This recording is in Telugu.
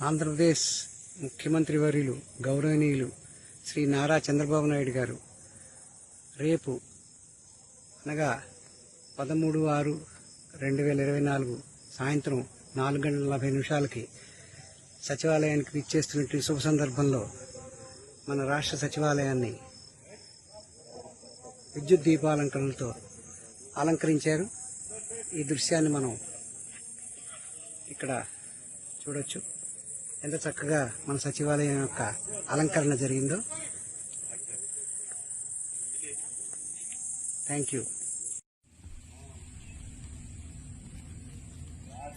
ఆంధ్రప్రదేశ్ ముఖ్యమంత్రి వర్యులు గౌరవనీయులు శ్రీ నారా చంద్రబాబు నాయుడు గారు. రేపు అనగా పదమూడు ఆరు రెండు వేల ఇరవై నాలుగు సాయంత్రం నాలుగు గంటల నలభై నిమిషాలకి సచివాలయానికి విచ్చేస్తున్నటువంటి శుభ సందర్భంలో మన రాష్ట్ర సచివాలయాన్ని విద్యుత్ దీపాలంకరణలతో అలంకరించారు. ఈ దృశ్యాన్ని మనం ఇక్కడ చూడొచ్చు. ఎంత చక్కగా మన సచివాలయం యొక్క అలంకరణ జరిగిందో. Thank you